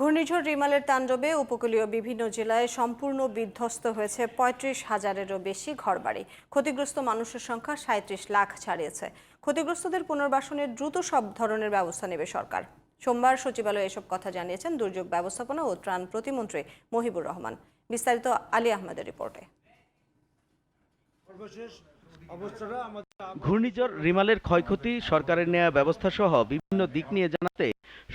ঘূর্ণিঝড় রিমালের তাণ্ডবে উপকূলীয় বিভিন্ন জেলায় সম্পূর্ণ বিধ্বস্ত হয়েছে পঁয়ত্রিশ হাজারেরও বেশি ঘরবাড়ি। ক্ষতিগ্রস্ত মানুষের সংখ্যা সাঁত্রিশ লাখ ছাড়িয়েছে। ক্ষতিগ্রস্তদের পুনর্বাসনের দ্রুত সব ধরনের ব্যবস্থা নেবে সরকার। সোমবার সচিবালয়ে এসব কথা জানিয়েছেন দুর্যোগ ব্যবস্থাপনা ও ত্রাণ প্রতিমন্ত্রী মহিবুর রহমান। বিস্তারিত আলী আহমেদের রিপোর্টে। অবস্থাটা ঘূর্ণিঝড় রিমালের ক্ষয়ক্ষতি সরকারের নেওয়া ব্যবস্থা সহ বিভিন্ন দিক নিয়ে জানাতে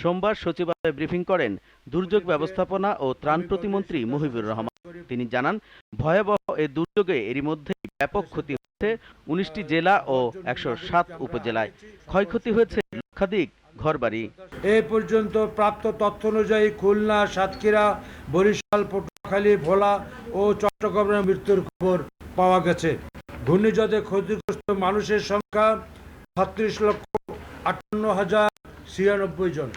সোমবার সচিবালয়ে ব্রিফিং করেন দুর্যোগ ব্যবস্থাপনা ও ত্রাণ প্রতিমন্ত্রী মুহিবুর রহমান। তিনি জানান, ভয়াবহ এ দুর্যোগে এরই মধ্যে ব্যাপক ক্ষতি হয়েছে উনিশটি জেলা ও একশো সাত উপজেলায়। ক্ষয়ক্ষতি হয়েছে লক্ষাধিক ঘরবাড়ি। এ পর্যন্ত প্রাপ্ত তথ্য অনুযায়ী খুলনা, সাতক্ষীরা, বরিশাল, পটুয়াখালী, ভোলা ও চট্টগ্রামের মৃত্যুর খবর পাওয়া গেছে। ঘূর্ণিঝড়ে ক্ষতিগ্রস্ত মানুষের সংখ্যা ছত্রিশ লক্ষ আটান্ন হাজার ছিয়ানব্বই জন।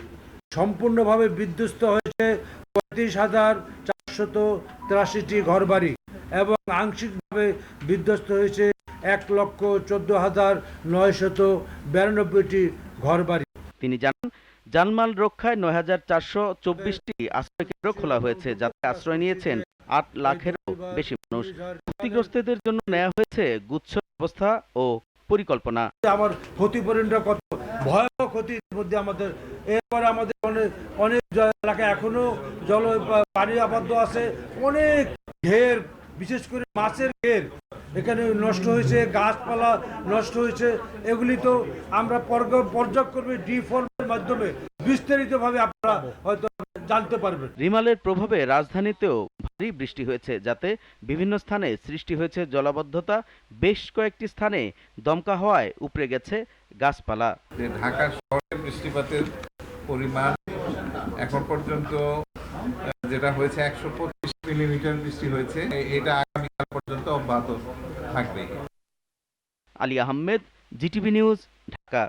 সম্পূর্ণভাবে বিধ্বস্ত হয়েছে পঁয়ত্রিশ হাজার চারশত তিরাশিটি ঘরবাড়ি এবং আংশিকভাবে বিধ্বস্ত হয়েছে এক লক্ষ চোদ্দ হাজার নয়শত বিরানব্বইটি ঘরবাড়ি। তিনি জানান জানমাল রক্ষায় নয় হাজার চারশো চব্বিশটি আশ্রয়কেন্দ্র খোলা হয়েছে, যাতে আশ্রয় নিয়েছেন আট লাখেরও বেশি মানুষ ক্ষতিগ্রস্তদের জন্য নেওয়া হয়েছে গুচ্ছ ব্যবস্থা ও পরিকল্পনা। আমার ক্ষতিপূরণটা কত? ভয়াবহ ক্ষতির মধ্যে আমাদের এরপরে আমাদের অনেক অনেক এলাকা এখনও জল পানি আবদ্ধ আছে। অনেক ঘের বিশেষ করে মাছের ঘের। এখানে নষ্ট হয়েছে গাছপালা নষ্ট হয়েছে। এগুলি তো আমরা পর্য- পর্যবেক্ষণে ডিফর্মের মাধ্যমে বিস্তারিতভাবে আপনারা হয়তো জানতে পারবেন। রিমালের প্রভাবে রাজধানীতেও ভারী বৃষ্টি হয়েছে যাতে বিভিন্ন স্থানে সৃষ্টি হয়েছে জলাবদ্ধতা। বেশ কয়েকটি স্থানে দমকা হওয়ায় উপড়ে গেছে গাছপালা। ঢাকা শহরে বৃষ্টিপাতের পরিমাণ এখন পর্যন্ত যেটা হয়েছে একশো পঁচিশ মিলিমিটার বৃষ্টি হয়েছে। এটা আগামীকাল পর্যন্ত অব্যাহত থাকবে। Ali Ahmed GTV news Dhaka.